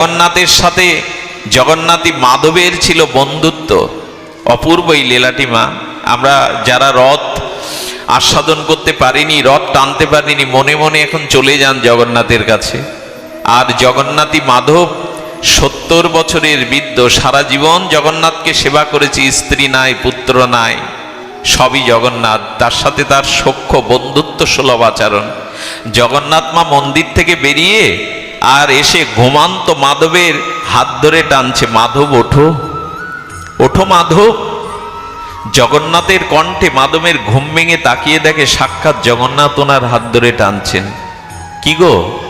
জগন্নাথের সাথে জগন্নাথী মাধবের ছিল বন্ধুত্ব। অপূর্ব এই লীলাটি মা। আমরা যারা রথ আস্বাদন করতে পারিনি, রথ টানতে পারিনি, মনে মনে এখন চলে যান জগন্নাথের কাছে। আর জগন্নাথী মাধব সত্তর বছরের বৃদ্ধ। সারা জীবন জগন্নাথকে সেবা করেছে, স্ত্রী নাই, পুত্র নাই, সবই জগন্নাথ। তার সাথে তার সখ্য বন্ধুত্ব সুলভ আচরণ। জগন্নাথ মা মন্দির থেকে বেরিয়ে আর এসে ঘুমান্ত মাধবের হাত ধরে টানছে, মাধব, ওঠো। ওঠো মাধব। জগন্নাথের কণ্ঠে মাধবের ঘুম ভেঙে তাকিয়ে দেখে সাক্ষাৎ জগন্নাথ ওনার হাত ধরে টানছেন। কি গো,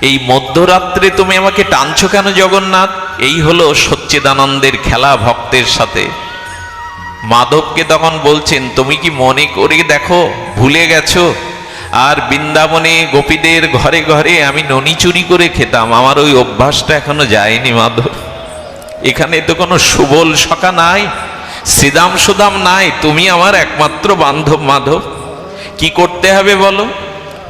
এই মধ্যরাত্রে তুমি আমাকে টানছো কেন জগন্নাথ? এই হলো সচ্চিদানন্দের খেলা ভক্তের সাথে। মাধবকে তখন বলছেন, তুমি কি মনে করে দেখো, ভুলে গেছো? আর বৃন্দাবনে গোপীদের ঘরে ঘরে আমি ননি চুরি করে খেতাম। আমার ওই অভ্যাসটা এখনও যায়নি, মাধব। এখানে তো কোনো সুবল সখা নাই, শ্রীদাম সুদাম নাই, তুমি আমার একমাত্র বান্ধব, মাধব। কি করতে হবে বলো?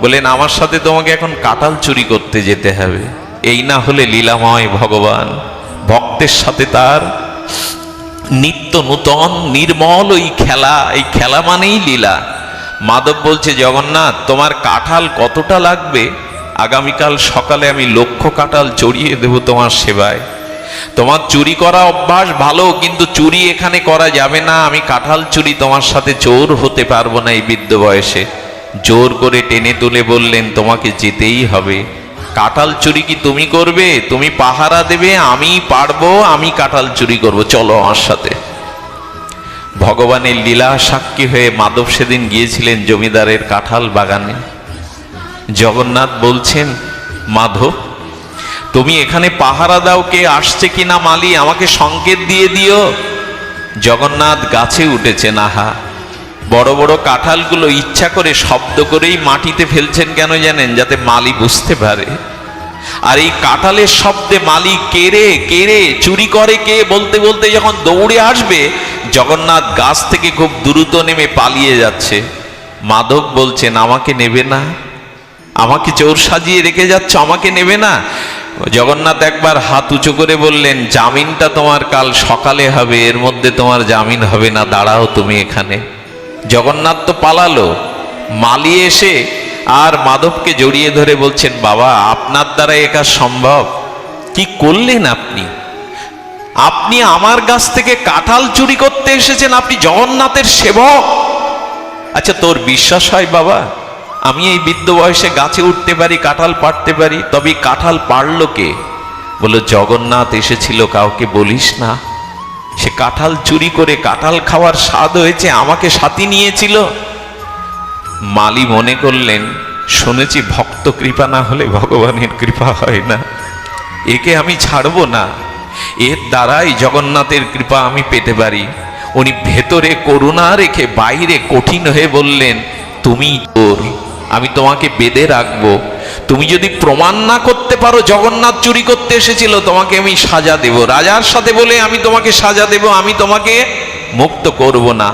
বলেন, আমার সাথে তোমাকে এখন কাটাল চুরি করতে যেতে হবে। এই না হলে লীলাময় ভগবান, ভক্তের সাথে তার নিত্য নূতন, নির্মল ওই খেলা, এই খেলা মানেই লীলা। মাধব বলছে, জগন্নাথ, তোমার কাঁঠাল কতটা লাগবে? আগামীকাল সকালে আমি লক্ষ কাঁঠাল চড়িয়ে দেব তোমার সেবায়। তোমার চুরি করা অভ্যাস ভালো, কিন্তু চুরি এখানে করা যাবে না। আমি কাঁঠাল চুরি তোমার সাথে চোর হতে পারব না এই বৃদ্ধ বয়সে। জোর করে টেনে তুলে বললেন, তোমাকে যেতেই হবে। কাঁঠাল চুরি কি তুমি করবে? তুমি পাহারা দেবে আমি পারব, আমি কাঁঠাল চুরি করব। চলো আমার সাথে। ভগবানের লীলা সাক্ষী হয়ে মাধব সেদিন গিয়েছিলেন জমিদারের কাঁঠাল বাগানে। জগন্নাথ বলছেন, মাধব, তুমি এখানে পাহারা দাও কে আসছে কিনা মালি, আমাকে সংকেত দিয়ে দিও। জগন্নাথ গাছে উঠেছেন, আহা, বড় বড় কাঁঠালগুলো ইচ্ছা করে শব্দ করেই মাটিতে ফেলছেন কেন জানেন, যাতে মালি বুঝতে পারে? আর এই কাঁঠালের শব্দে মালি কেড়ে কেড়ে চুরি করে কে? বলতে বলতে যখন দৌড়ে আসবে, জগন্নাথ গাছ থেকে খুব দ্রুত নেমে পালিয়ে যাচ্ছে। মাধব বলছেন, আমাকে নেবে না। আমাকে চোর সাজিয়ে রেখে যাচ্ছ? আমাকে নেবে না? জগন্নাথ একবার হাত উঁচু করে বললেন, জামিনটা তোমার কাল সকালে হবে। এর মধ্যে তোমার জামিন হবে না। দাঁড়াও তুমি এখানে। জগন্নাথ তো পালালো। মালি এসে আর মাধবকে জড়িয়ে ধরে বলছেন, বাবা, আপনার দ্বারা একা সম্ভব। কি করলেন আপনি? আপনি আমার গাছ থেকে কাঁঠাল চুরি করতে এসেছেন, আপনি জগন্নাথের সেবক। আচ্ছা তোর বিশ্বাস হয় বাবা? আমি এই বৃদ্ধ বয়সে গাছে উঠতে পারি, কাঁঠাল পাড়তে পারি, তবে কাঁঠাল পারল কে? বলো জগন্নাথ এসেছিল, কাউকে বলিস না। সে কাঁঠাল চুরি করে কাঁঠাল খাওয়ার স্বাদ হয়েছে, আমাকে সাথী নিয়েছিল। মালি মনে করলেন, শুনেছি ভক্ত কৃপা না হলে ভগবানের কৃপা হয় না। একে আমি ছাড়বো না। এর দ্বারাই জগন্নাথের কৃপা আমি পেতে পারি। উনি ভেতরে করুণা রেখে বাইরে কঠিন হয়ে বললেন, তুমি তোর আমি তোমাকে বেঁধে রাখব। তুমি যদি প্রমাণ না করতে পারো জগন্নাথ চুরি করতে এসেছিল, তোমাকে আমি সাজা দেব। রাজার সাথে বলে আমি তোমাকে সাজা দেব, আমি তোমাকে মুক্ত করব না।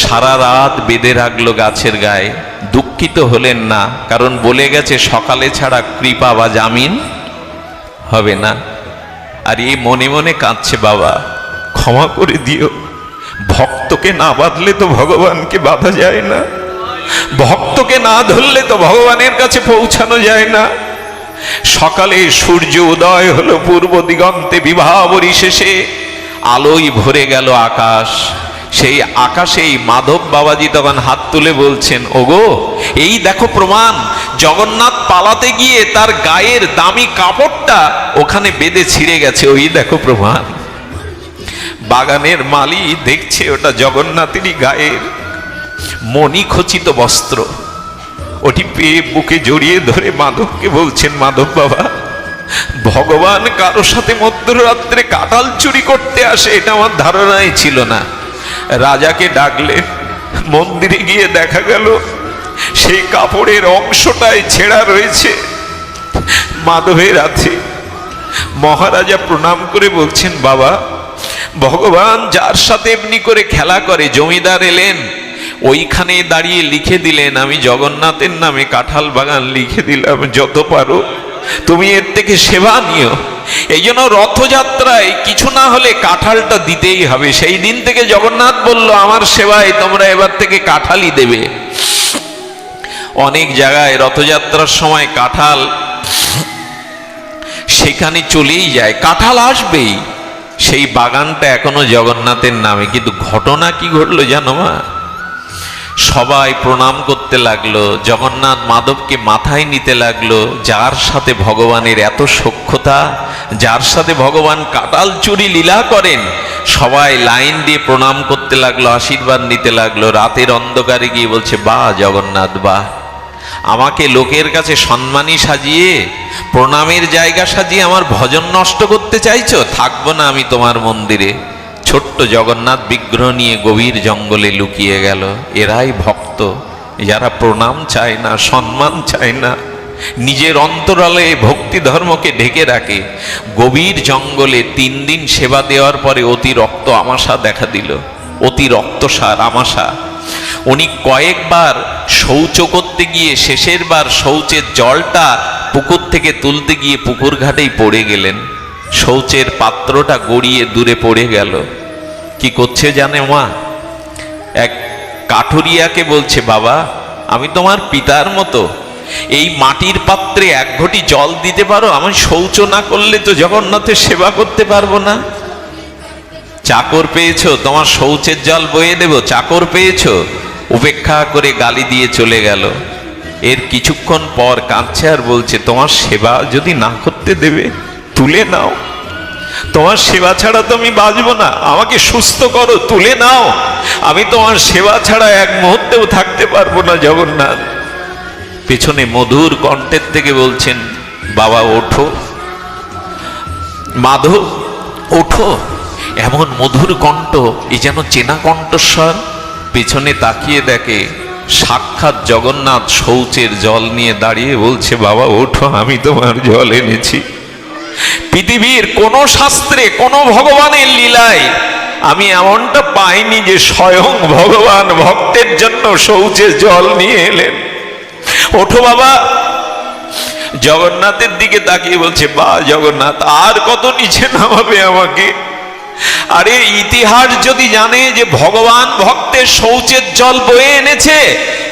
সারা রাত বেঁধে রাখল গাছের গায়ে। দুঃখিত হলেন না, কারণ বলে গেছে সকালে ছাড়া কৃপা বা জামিন হবে না। আর এই মনে মনে কাঁদছে বাবা, ক্ষমা করে দিও। ভক্তকে না বাঁধলে তো ভগবানকে বাঁধা যায় না। ভক্তকে না ধরলে তো ভগবানের কাছে পৌঁছানো যায় না। সকালে সূর্য উদয় হলো পূর্ব দিগন্তে বিবাহবরী শেষে আলোয় ভরে গেল আকাশ। সেই আকাশেই মাধব বাবাজি তখন হাত তুলে বলছেন, ওগো, এই দেখো প্রমাণ, জগন্নাথ পালাতে গিয়ে তার গায়ের দামি কাপড়টা ওখানে বেঁধে ছিঁড়ে গেছে, ওই দেখো প্রমাণ। বাগানের মালি দেখছে ওটা জগন্নাথেরই গায়ের মণিখচিত বস্ত্র। ওটি পেয়ে বুকে জড়িয়ে ধরে মাধবকে বলছেন, মাধব বাবা, ভগবান কারও সাথে মধ্যরাত্রে কাঁঠাল চুরি করতে আসে, এটা আমার ধারণাই ছিল না। রাজাকে ডাকলেন মন্দিরে গিয়ে দেখা গেল সেই কাপড়ের অংশটাই ছেঁড়া রয়েছে। মাধবের আছে মহারাজা প্রণাম করে বলছেন, বাবা, ভগবান যার সাথে এমনি করে খেলা করে, জমিদার এলেন। ওইখানে দাঁড়িয়ে লিখে দিলেন, আমি জগন্নাথের নামে কাঁঠাল বাগান লিখে দিলাম, যত পারো। তুমি থেকে সেবা নিও। এই জন্য রথযাত্রায় কিছু না হলে কাঁঠালটা দিতেই হবে। সেই দিন থেকে জগন্নাথ বলল, আমার সেবায় তোমরা এবার থেকে কাঁঠালই দেবে। অনেক জায়গায় রথযাত্রার সময় কাঁঠাল সেখানে চলেই যায়। কাঁঠাল আসবেই। সেই বাগানটা এখনও জগন্নাথের নামে। কিন্তু ঘটনা কি ঘটলো জানো মা? সবাই প্রণাম করতে লাগল, জগন্নাথ মাধবকে মাথায় নিতে লাগল, যার সাথে ভগবানের এত সখ্যতা, যার সাথে ভগবান কাটাল চুরি লীলা করেন, সবাই লাইন দিয়ে প্রণাম করতে লাগল, আশীর্বাদ নিতে লাগল, রাতের অন্ধকারে গিয়ে বলছে, বা জগন্নাথ, বা। আমাকে লোকের কাছে সম্মানী সাজিয়ে, প্রণামের জায়গা সাজিয়ে আমার ভজন নষ্ট করতে চাইছো? থাকব না আমি তোমার মন্দিরে। ছোট্ট জগন্নাথ বিগ্রহ নিয়ে গভীর জঙ্গলে লুকিয়ে গেল। এরাই ভক্ত, যারা প্রণাম চায় না, সম্মান চায় না। নিজের অন্তরালে ভক্তি ধর্মকে ঢেকে রাখে। গভীর জঙ্গলে তিন দিন সেবা দেওয়ার পরে অতি রক্ত আমাশা দেখা দিল। অতি রক্তসার আমাশা। উনি কয়েকবার শৌচ করতে গিয়ে, শেষের বার শৌচের জলটা পুকুর থেকে তুলতে গিয়ে পুকুর ঘাটেই পড়ে গেলেন। শৌচের পাত্রটা গড়িয়ে দূরে পড়ে গেল। কি করছে জানে মা? এক কাঠুরিয়াকে বলছে, বাবা, আমি তোমার পিতার মতো। এই মাটির পাত্রে এক ঘটি জল দিতে পারো? আমি শৌচ না করলে তো জগন্নাথের সেবা করতে পারব না। চাকর পেয়েছ? তোমার শৌচের জল বয়ে দেব। চাকর পেয়েছ? উপেক্ষা করে গালি দিয়ে চলে গেল। এর কিছুক্ষণ পর কাঁদছে আর বলছে, তোমার সেবা যদি না করতে দেবে, তুলে নাও। তোমার সেবা ছাড়া তো আমি বাঁচবো না। আমাকে সুস্থ করো, তুলে নাও। আমি তোমার সেবা ছাড়া এক মুহূর্তেও থাকতে পারব না, জগন্নাথ। পেছনে মধুর কণ্ঠের থেকে বলছেন, বাবা, ওঠো। মাধব, ওঠো। এমন মধুর কণ্ঠ এই যেন চেনা কণ্ঠস্বর। পেছনে তাকিয়ে দেখে সাক্ষাৎ জগন্নাথ শৌচের জল নিয়ে দাঁড়িয়ে বলছে, বাবা, ওঠো, আমি তোমার জল এনেছি। পৃথিবীর কোন শাস্ত্রে, কোন ভগবানের লীলায় আমি এমনটা পাইনি যে স্বয়ং ভগবান ভক্তের জন্য শৌচে জল নিয়ে এলেন। ওঠো বাবা। জগন্নাথের দিকে তাকিয়ে বলছে, বা জগন্নাথ, আর কত নিচে নামাবে আমাকে? আরে, ইতিহাস যদি জানে যে ভগবান ভক্তের শৌচের জল বয়ে এনেছে,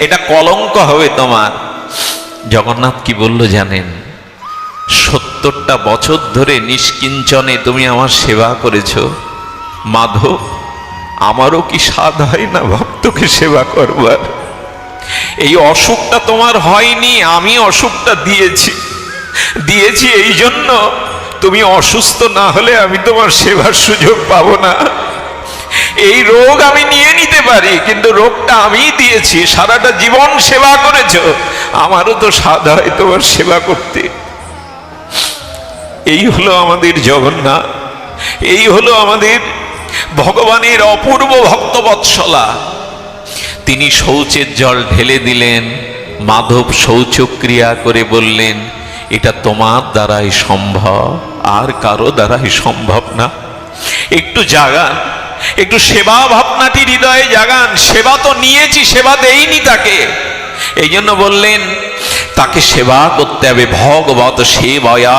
এটা কলঙ্ক হবে তোমার। জগন্নাথ কি বলল জানেন? সত্তরটা বছর ধরে নিষ্কিঞ্চনে তুমি আমার সেবা করেছ। মাধব, আমারও কি স্বাদ হয় না ভক্তকে সেবা করবার? এই অসুখটা তোমার হয়নি, আমি অসুখটা দিয়েছি। দিয়েছি এই জন্য তুমি অসুস্থ না হলে আমি তোমার সেবার সুযোগ পাব না। এই রোগ আমি নিয়ে নিতে পারি, কিন্তু রোগটা আমি দিয়েছি, সারাটা জীবন সেবা করেছ। আমারও তো স্বাদ হয় তোমার সেবা করতে। এই হলো আমাদের জগন্নাথ, এই হলো আমাদের ভগবানের অপূর্ব ভক্তবৎসলা। তিনি শৌচের জল ঢেলে দিলেন, মাধব শৌচক্রিয়া করে বললেন, এটা তোমার দ্বারাই সম্ভব, আর কারও দ্বারাই সম্ভব না। একটু জাগান, একটু সেবা ভাবনাটি হৃদয়ে জাগান, সেবা তো নিয়েছি, সেবা দেইনি তাকে। এই জন্য বললেন, তাকে সেবা করতে হবে, ভগবত সেবয়া।